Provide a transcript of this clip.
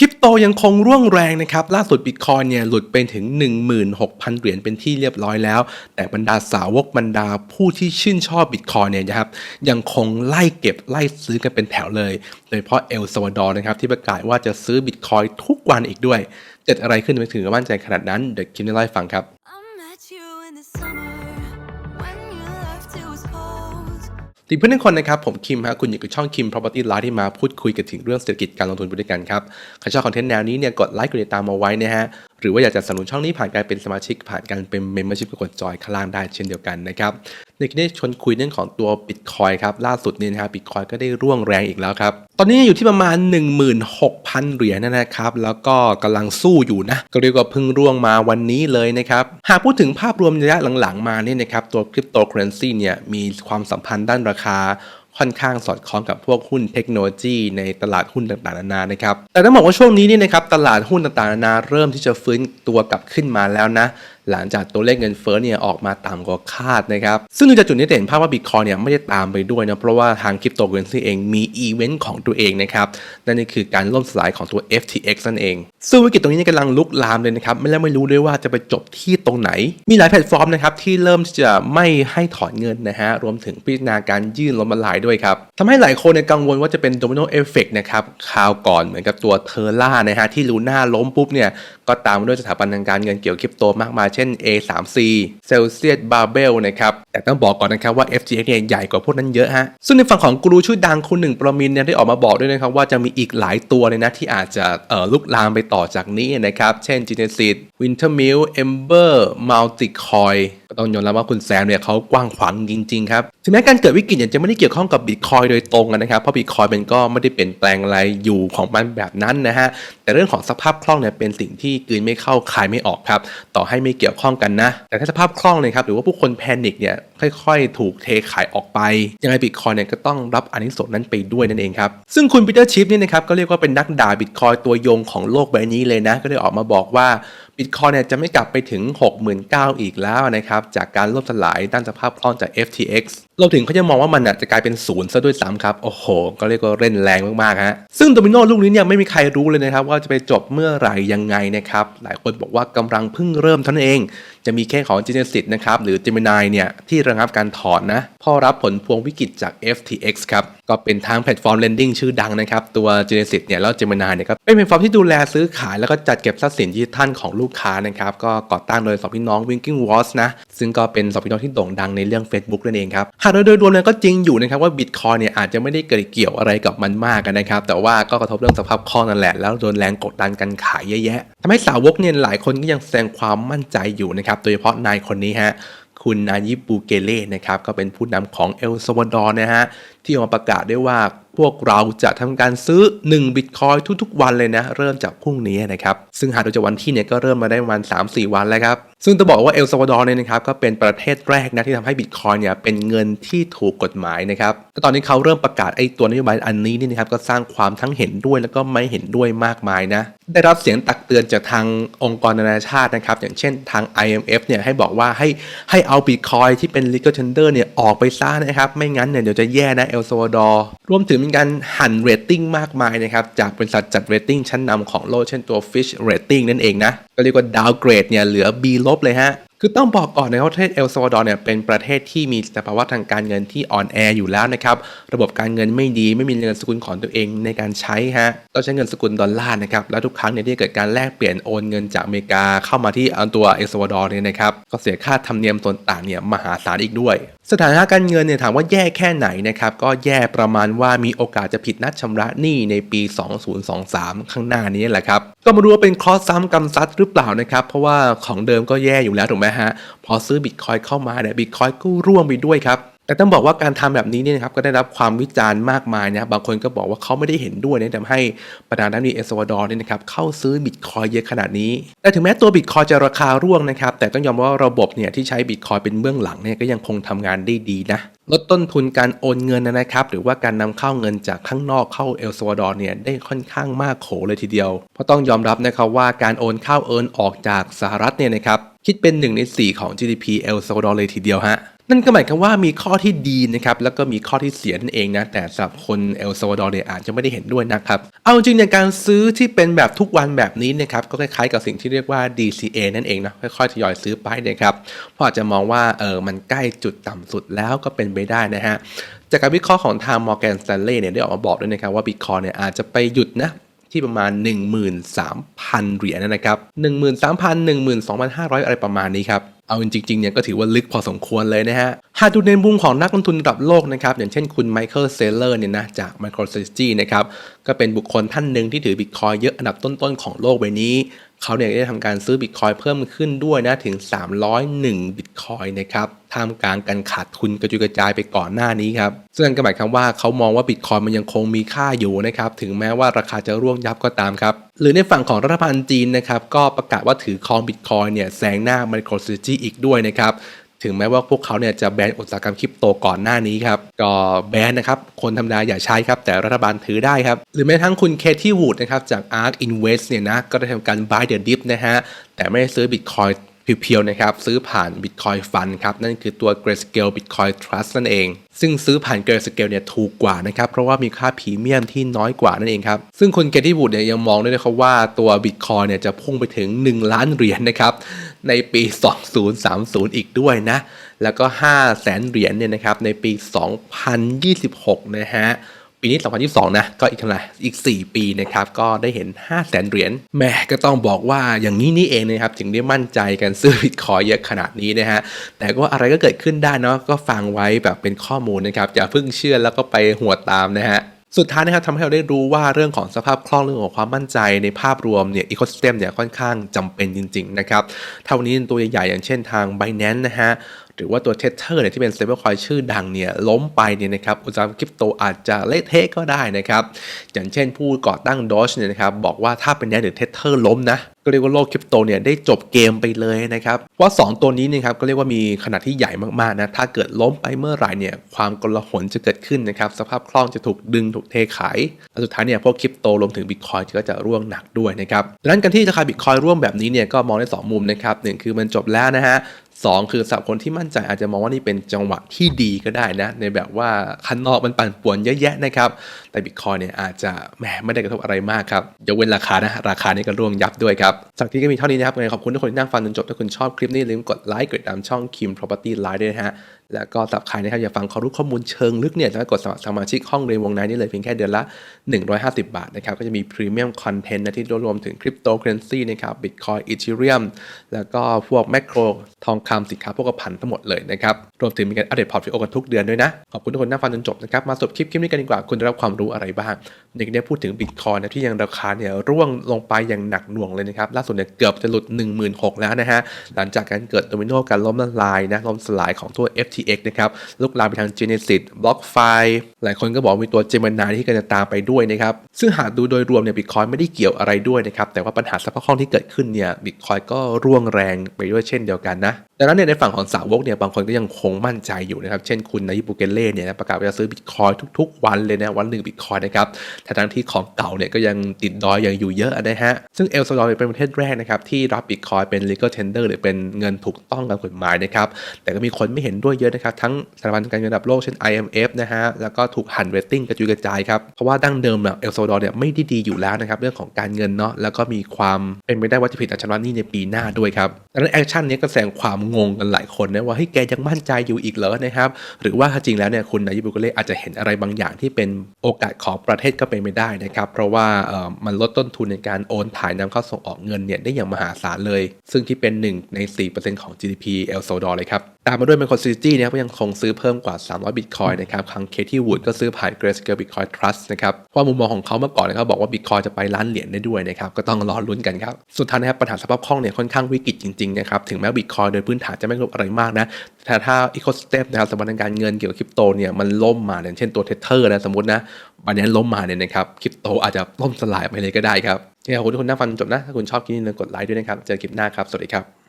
คริปโตยังคงร่วงแรงนะครับ ล่าสุดบิตคอยเนี่ยหลุดไปถึง 16,000 เหรียญเป็นที่เรียบร้อยแล้ว แต่บรรดาสาวกบรรดาผู้ที่ชื่นชอบบิตคอยเนี่ยนะครับยังคงไล่เก็บไล่ซื้อกันเป็นแถวเลย โดยเฉพาะเอลซาวาดอร์นะครับที่ประกาศว่าจะซื้อบิตคอยทุกวันอีกด้วย เกิดอะไรขึ้นไปถึงกับมั่นใจขนาดนั้นเดี๋ยวคิมจะเล่าให้ฟังครับ ติเพื่อนทุกคนนะครับผมคิมฮะคุณอยู่กับช่องคิม Property Live ที่มาพูดคุยกันถึงเรื่องเศรษฐกิจการลงทุนไปด้วยกันครับใครชอบคอนเทนต์แนวนี้เนี่ยกดไลค์กดติดตามมาไว้นะฮะ หรือว่าอยากจะสนับสนุนช่องนี้ผ่านการเป็นสมาชิก ผ่านการเป็น Membership ก็กดจอยข้างล่างได้เช่นเดียวกันนะครับในคลิปนี้ชวนคุยเรื่องของตัว Bitcoin ครับล่าสุดเนี่ยนะครับ Bitcoin ก็ได้ร่วงแรงอีกแล้วครับ ตอนนี้อยู่ที่ประมาณ 16,000 เหรียญนะครับ แล้วก็กำลังสู้อยู่นะ ก็เรียกว่าเพิ่งร่วงมาวันนี้เลยนะครับ หากพูดถึงภาพรวมระยะหลังๆมาเนี่ยนะครับตัวคริปโตเคอเรนซีเนี่ยมีความสัมพันธ์ด้านราคา ค่อนข้างสอดคล้องกับพวกหุ้นเทคโนโลยีในตลาดหุ้นต่างๆนานานะครับแต่ต้องบอกว่าช่วงนี้นี่นะครับตลาดหุ้นต่างๆนานาเริ่มที่จะฟื้นตัวกลับขึ้นมาแล้วนะ หลังจากตัวเลขเงินเฟ้อเนี่ยออกมาต่ำกว่าคาดนะครับ ซึ่งดูจากจุดนี้เห็นภาพว่าบิตคอยเนี่ยไม่ได้ตามไปด้วยนะ เพราะว่าทางคริปโตเคอเรนซีเองมีอีเวนต์ของตัวเองนะครับ นั่นคือการล่มสลายของตัว FTX นั่นเอง ซึ่งวิกฤตตรงนี้กำลังลุกลามเลยนะครับ ไม่แล้วไม่รู้ด้วยว่าจะไปจบที่ตรงไหน มีหลายแพลตฟอร์มนะครับที่เริ่มจะไม่ให้ถอนเงินนะฮะ รวมถึงพิจารณาการยื่นล้มละลายด้วยครับทำให้หลายคนกังวลว่าจะเป็นโดมิโนเอฟเฟกนะครับคราวก่อนเหมือนกับตัวเทอร่านะฮะที่ลูน่าล้มปุ๊บเนี่ยก็ตามด้วยสถาบันทางการเงินเกี่ยวกับคริปโตมากมายช่น A3C Celsius Barbell นะครับ แต่ต้องบอกก่อนนะครับว่า FTX เนี่ยใหญ่กว่าพวกนั้นเยอะฮะ ซึ่งในฝั่งของกูรูชื่อดังคุณหนึ่งประมินเนี่ยได้ออกมาบอกด้วยนะครับว่าจะมีอีกหลายตัวเลยนะที่อาจจะเอ่อลุกลามไปต่อจากนี้นะครับ เช่น Genesis Wintermill Ember Multicoin ก็ต้องยอมรับว่าคุณแซมเนี่ยเขากว้างขวางจริงๆครับ ถึงแม้การเกิดวิกฤตเนี่ยจะไม่ได้เกี่ยวข้องกับบิตคอยโดยตรงนะครับ เพราะบิตคอยมันก็ไม่ได้เปลี่ยนแปลงอะไรอยู่ของมันแบบนั้นนะฮะ แต่เรื่องของสภาพคล่องเนี่ยเป็นสิ่งที่กืนไม่เข้าคายไม่ออกครับ ต่อให้ไม่เกี่ยวี่ยวข้องกันนะ แต่ถ้าสภาพคล่องเลยครับ หรือว่าผู้คนแพนิคเนี่ยค่อยๆ ถูกเทขายออกไป ยังไงบิตคอยเนี่ยก็ต้องรับอนิสงส์นั้นไปด้วยนั่นเองครับ ซึ่งคุณปีเตอร์ชิฟเนี่ยนะครับก็เรียกว่าเป็นนักด่าบิตคอยตัวยงของโลกใบนี้เลยนะ ก็ได้ออกมาบอกว่า บิตคอยเนี่ยจะไม่กลับไปถึง 69,000อีกแล้วนะครับ จากการล่มสลายด้านสภาพคล่องจาก FTX รวมถึงเขาจะมองว่ามันอาจจะกลายเป็นศูนย์ซะด้วยซ้ำครับ โอ้โห ก็เรียกว่าเล่นแรงมากๆฮะซึ่งโดมิโนลูกนี้เนี่ยไม่มีใครรู้เลยนะครับ ว่าจะไปจบเมื่อไหร่ยังไงนะครับ หลายคนบอกว่ากำลังเพิ่งเริ่มเท่านั้นเอง จะมีแค่ของ Genesis นะครับหรือ Gemini เนี่ยที่ระงับการถอนนะพอรับผลพวงวิกฤตจาก FTX ครับ ก็เป็นทางแพลตฟอร์ม lending ชื่อดังนะครับ ตัว Genesis เนี่ยแล้ว Gemini เนี่ยก็เป็นแพลตฟอร์มที่ดูแลซื้อขายแล้วก็จัดเก็บทรัพย์สินดิจิทัลของลูกค้านะครับ ก็ก่อตั้งโดยสองพี่น้อง Winking Watts นะ ซึ่งก็เป็นสองพี่น้องที่โด่งดังในเรื่อง Facebook นั่นเองครับ หากโดยโดยรวมเนี่ยก็จริงอยู่นะครับว่า Bitcoin เนี่ยอาจจะไม่ได้เกิดเกี่ยวอะไรกับมันมากนะครับ แต่ว่าก็กระทบเรื่องสภาพคล่องนั่นแหละ แล้วโดนแรงกดดันกันขายเยอะแยะทำให้สาวกเนี่ยหลายคนก็ยังแสดงความมั่นใจอยู่นะครับโดยเฉพาะนายคนนี้ฮะ คุณนายิปูเกเล่นะครับก็เป็นผู้นำของเอลซาวาดอร์นะฮะที่ออกมาประกาศได้ว่า พวกเราจะทำการซื้อ1บิตคอยทุกๆ วันเลยนะ เริ่มจากพรุ่งนี้นะครับ ซึ่งหากดูจากวันที่เนี่ยก็เริ่มมาได้ประมาณ 3-4 วันแล้วครับ ซึ่งต้องบอกว่าเอลซาวาดอร์เนี่ยนะครับก็เป็นประเทศแรกนะที่ทำให้บิตคอยเนี่ยเป็นเงินที่ถูกกฎหมายนะครับก็ตอนนี้เขาเริ่มประกาศไอ้ตัวนโยบายอันนี้นี่นะครับก็สร้างความทั้งเห็นด้วยแล้วก็ไม่เห็นด้วยมากมายนะได้รับเสียงตักเตือนจากทางองค์กรนานาชาตินะครับอย่างเช่นทาง IMF เนี่ยให้บอกว่าให้ให้เอาบิตคอยที่เป็น legal tender เนี่ยออกไปซะนะครับไม่งั้นเนี่ยเดี๋ยวจะแย่นะเอลซาวาดอร์รวมถึงมีการหั่นเรตติ้งมากมายนะครับ จากบริษัทจัดเรตติ้งชั้นนำของโลกเช่นตัว Fish Rating นั่นเองนะ ก็เรียกว่าดาวเกรดเนี่ยเหลือ B ลบเลยฮะ คือต้องบอกก่อนนะครับว่าประเทศเอลซาวาดอร์เนี่ยเป็นประเทศที่มีสภาวะทางการเงินที่อ่อนแออยู่แล้วนะครับ ระบบการเงินไม่ดีไม่มีเงินสกุลของตัวเองในการใช้ฮะต้องใช้เงินสกุลดอลลาร์นะครับ แล้วทุกครั้งเนี่ยที่เกิดการแลกเปลี่ยนโอนเงินจากอเมริกาเข้ามาที่อตัวเอลซาวาดอร์เนี่ยนะครับ ก็เสียค่าธรรมเนียมส่วนต่างเนี่ยมหาศาลอีกด้วย สถานะการเงินเนี่ยถามว่าแย่แค่ไหนนะครับก็แย่ประมาณว่ามีโอกาสจะผิดนัดชำระหนี้ในปี 2023 ข้างหน้านี้แหละครับก็มาดูว่าเป็นคอสซ้ำกำซัดหรือเปล่านะครับเพราะว่าของเดิมก็แย่อยู่แล้วถูกไหมฮะ พอซื้อบิตคอยเข้ามาเนี่ยบิตคอยก็ร่วงไปด้วยครับ แต่ต้องบอกว่าการทำแบบนี้เนี่ยนะครับก็ได้รับความวิจารณ์มากมายนะครับบางคนก็บอกว่าเขาไม่ได้เห็นด้วยนะทำให้ประธานาธิบดีเอลซาวาดอร์เนี่ยนะครับเข้าซื้อบิตคอยเยอะขนาดนี้ แต่ถึงแม้ตัวบิตคอยจะราคาร่วงนะครับแต่ต้องยอมว่าระบบเนี่ยที่ใช้บิตคอยเป็นเบื้องหลังเนี่ยก็ยังคงทำงานได้ดีนะลดต้นทุนการโอนเงินนะครับ หรือว่าการนำเข้าเงินจากข้างนอกเข้าเอลซาวดอร์เนี่ยได้ค่อนข้างมากโขเลยทีเดียว เพราะต้องยอมรับนะครับว่าการโอนเข้าโอนออกจากสหรัฐเนี่ยนะครับคิดเป็น1ใน4 ของ GDP เอลซาวดอร์เลยทีเดียวฮะ นั่นก็หมายความว่ามีข้อที่ดีนะครับแล้วก็มีข้อที่เสียนั่นเองนะแต่สำหรับคนเอลซาวาดอร์เนี่ยอาจจะไม่ได้เห็นด้วยนะครับเอาจริงในการซื้อที่เป็นแบบทุกวันแบบนี้นะครับก็คล้ายๆกับสิ่งที่เรียกว่า DCA นั่นเองนะค่อยๆทยอยซื้อไปนะครับเพราะอาจจะมองว่าเออมันใกล้จุดต่ำสุดแล้วก็เป็นไปได้นะฮะจากการวิเคราะห์ของทาง Morgan Stanley เนี่ยได้ออกมาบอกด้วยนะครับว่า Bitcoin เนี่ยอาจจะไปหยุดนะที่ประมาณ 13,000 เหรียญนะครับ 13,000 12,500 อะไรประมาณนี้ครับ เอาจริงๆเนี่ยก็ถือว่าลึกพอสมควรเลยนะฮะ หากดูในมุมของนักลงทุนระดับโลกนะครับ อย่างเช่นคุณไมเคิลเซเลอร์เนี่ยนะจาก MicroStrategy นะครับ ก็เป็นบุคคลท่านหนึ่งที่ถือบิตคอยเยอะอันดับต้นๆของโลกใบนี้ เขาเนี่ยได้ทำการซื้อบิตคอยเพิ่มขึ้นด้วยนะถึง 301บิตคอยนะครับ ท่ามกลางการขาดทุนกระจุยกระจายไปก่อนหน้านี้ครับซึ่งก็หมายความว่าเขามองว่าบิตคอยมันยังคงมีค่าอยู่นะครับถึงแม้ว่าราคาจะร่วงยับก็ตามครับหรือในฝั่งของรัฐบาลจีนนะครับก็ประกาศว่าถือครองบิตคอยเนี่ยแซงหน้า MicroStrategy อีกด้วยนะครับถึงแม้ว่าพวกเขาเนี่ยจะแบนอุตสาหกรรมคริปโตก่อนหน้านี้ครับก็แบนนะครับคนธรรมดาอย่าใช้ครับแต่รัฐบาลถือได้ครับ หรือแม้กระทั่งคุณเคที่วูดนะครับจาก ARK Invest เนี่ยนะก็ได้ทำการ buy the dip นะฮะแต่ไม่ได้ซื้อ Bitcoin เพียวๆนะครับซื้อผ่าน Bitcoin Fund ครับนั่นคือตัว Grayscale Bitcoin Trust นั่นเอง ซึ่งซื้อผ่าน Grayscale เนี่ยถูกกว่านะครับเพราะว่ามีค่าพรีเมียมที่น้อยกว่านั่นเองครับซึ่งคุณเกที่วูดเนี่ยยังมองด้วยนะครับว่าตัว Bitcoin เนี่ยจะพุ่งไปถึง 1 ล้านเหรียญนะครับในปี 2030 อีกด้วยนะแล้วก็5แสนเหรียญเนี่ยนะครับในปี 2026 นะฮะ ปีนี้ 2022 นะ ก็อีกเท่าไหร่อีก 4 ปีนะครับ ก็ได้เห็น 5 0 0แสนเหรียญแม่ก็ต้องบอกว่าอย่างนี้นี่เองนะครับ ถึงได้มั่นใจกันซื้อบิตคอยเยอะขนาดนี้นะฮะ แต่ก็อะไรก็เกิดขึ้นได้เนาะ ก็ฟังไว้แบบเป็นข้อมูลนะครับ อย่าเพิ่งเชื่อแล้วก็ไปหัวตามนะฮะสุดท้ายนะครับทำให้เราได้รู้ว่าเรื่องของสภาพคล่องเรื่องของความมั่นใจในภาพรวมเนี่ยอีโค y ิสเต็มเนี่ยค่อนข้างจำเป็นจริง ๆ นะครับ เท่านี้ตัวใหญ่ๆอย่างเช่นทาง Binance นะฮะ หรือว่าตัวเทเตอร์เนี่ยที่เป็น stablecoin ชื่อดังเนี่ยล้มไปเนี่ยนะครับอุตสาหกรรมคริปโตอาจจะเละเทะก็ได้นะครับ อย่างเช่นผู้ก่อตั้งดอชเนี่ยนะครับบอกว่าถ้าเป็นแนหรือเทเตอร์ล้มนะ ก็เรียกว่าโลกคริปโตเนี่ยได้จบเกมไปเลยนะครับเพรา2 ตัวนี้เนะครับก็เรียกว่ามีขนาดที่ใหญ่มากๆนะถ้าเกิดล้มไปเมื่อไหร่เนี่ยความกลาหนจะเกิดขึ้นนะครับสภาพคล่องจะถูกดึงถูกเทขายและสุดท้ายเนี่ยพวกคริปโตรวมถึงบิตคอยก็จะร่วงหนักด้วยนะครับดังนั้นการที่ราคาบิตคอยร่วงแบบนี้เนี่ยก็มองได้สองมุมนะครับหนึ่งคือมันจบแล้วนะฮะสองคือสำหรับคนที่มั่นใจอาจจะมองว่านี่เป็นจังหวะที่ดีก็ได้นะ ในแบบว่าข้างนอกมันปั่นป่วนเยอะแยะนะครับ แต่บิตคอยเนี่ยอาจจะแหมไม่ได้กระทบอะไรมากครับยกเว้นราคานะ ราคานี้ก็ร่วงยับด้วยครับจากที่ก็มีเท่านี้นะครับยังไงขอบคุณทุกคนที่นั่งฟังจนจบ ถ้าคุณชอบคลิปนี้ลืมกดไลค์กดติดตามช่อง Kim Property Live ด้วยนะฮะ แล้วก็สำหรับใครนะครับอยากฟังความรู้ข้อมูลเชิงลึกเนี่ยสามารถกดสมัครสมาชิกห้องเรียนวงในนี่เลยเพียงแค่เดือนละ 150 บาทนะครับก็จะมีพรีเมียมคอนเทนต์นะที่รวบรวมถึงคริปโตเคอเรนซีนะครับบิตคอยอีเทเรียมแล้วก็พวกแมกโรทองคำสินค้าพวกพันทั้งหมดเลยนะครับรวมถึงมีการอัปเดตพอร์ตโฟลิโอกันทุกเดือนด้วยนะขอบคุณทุกคนที่นั่งฟังจนจบนะครับมาสรุปคลิปคลิปนี้กันดีกว่าคุณได้รับความรู้อะไรบ้างในนี้พูดถึงบิตคอยนะที่ยังราคาเนี่ยร่วงลงไปอย่างหนักหน่วงเลยนะครับล่าสุดเนี่ยเกือบจะหลุด 16,000แล้วนะฮะหลังจากการเกิดโดมิโนการล้มละลายนะล้มสลายของตัว FTX นะครับลุกลามไปทาง Genesis BlockFi หลายคนก็บอกมีตัว Gemini ที่กำลังตามไปด้วยนะครับ ซึ่งหากดูโดยรวมเนี่ยบิตคอยไม่ได้เกี่ยวอะไรด้วยนะครับ แต่ว่าปัญหาสภาพคล่องที่เกิดขึ้นเนี่ยบิตคอยก็ร่วงแรงไปด้วยเช่นเดียวกันนะดังนั้นเนี่ยในฝั่งของสาวกเนี่ยบางคนก็ยังคงมั่นใจอยู่นะครับ เช่นคุณนายบูเกเล่เนี่ยประกาศว่าจะซื้อบิตคอยทุกๆ วันเลยนะวันหนึ่งบิตคอยนะครับแต่ทั้งที่ของเก่าเนี่ยก็ยังติดดอยอยังอยู่เยอะนะฮะ ซึ่งเอลซาลอร์เป็นประเทศแรกนะครับที่รับบิตคอยเป็น legal tender หรือเป็นเงินถูกต้องตามกฎหมายนะครับแต่ก็มีคนไม่เห็นด้วยเยอะนะครับทั้งสถาบันการเงินระดับโลกเช่น IMF นะฮะแล้วก็ถูกหันเรตติ้งกระจุยกระจายครับเพราะว่าดั้งเดิมเนี่ยเอลซาลอร์เนี่ยไม่ได้ดีอยู่แล้วนะครับเรื่องของการเงินเนาะแล้วก็มีความเป็นไปได้ว่าจะผิดอันชำระหนี้ในปีหน้าด้วยครับดังนั้นแอคชั่นนี้ก็แสดงความงงกันหลายคนนะว่าเฮ้ยแกยังมั่นใจอยู่อีกเหรอนะครับหรือว่าจริงแล้วเนี่ยคุณนายบุกเล่อาจจะเห็นอะไรบางอย่างที่เป็นโอกาสของประเทศก็เป็นไม่ได้นะครับเพราะว่าเออมันลดต้นทุนในการโอนถ่ายนำเข้าส่งออกเงินเนี่ยได้อย่างมหาศาลเลย ซึ่งที่เป็น 1 ใน 4%ของ GDP เอลโซดอร์เลยครับตามมาด้วย Micro City นะครับก็ยังคงซื้อเพิ่มกว่า 300 Bitcoin นะครับครั้งเคที่วูดก็ซื้อผ่าน Grayscale Bitcoin Trust นะครับเพรามุมมองของเขาเมื่อก่อนนะครับบอกว่า Bitcoin จะไปล้านเหรียญได้ด้วยนะครับก็ต้องรอลุ้นกันครับสุดท้ายนะครับปัญหาสภาพคล่องเนี่ยค่อนข้างวิกฤตจริงๆนะครับถึงแม้ Bitcoin โดยพื้นฐานจะไม่กระทบอะไรมากนะแต่ถ้า Ecosystem นะครับสถาบันการเงินเกี่ยวกับคริปโตเนี่ยมันล่มมาอย่างเช่นตัวเทเ e อร์นะสมมตินะบันนี้ล้มมาเนี่ยนะครับคริปโตอาจจะล่มสลายไปเลยก็ได้ครับที่ขอบคุณทุกคนนั่งฟังจนจบนะถ้าคุณชอบคลิปนี้กดไลค์ด้วยนะครับเจอคลิปหน้าครับสวัสดีครับ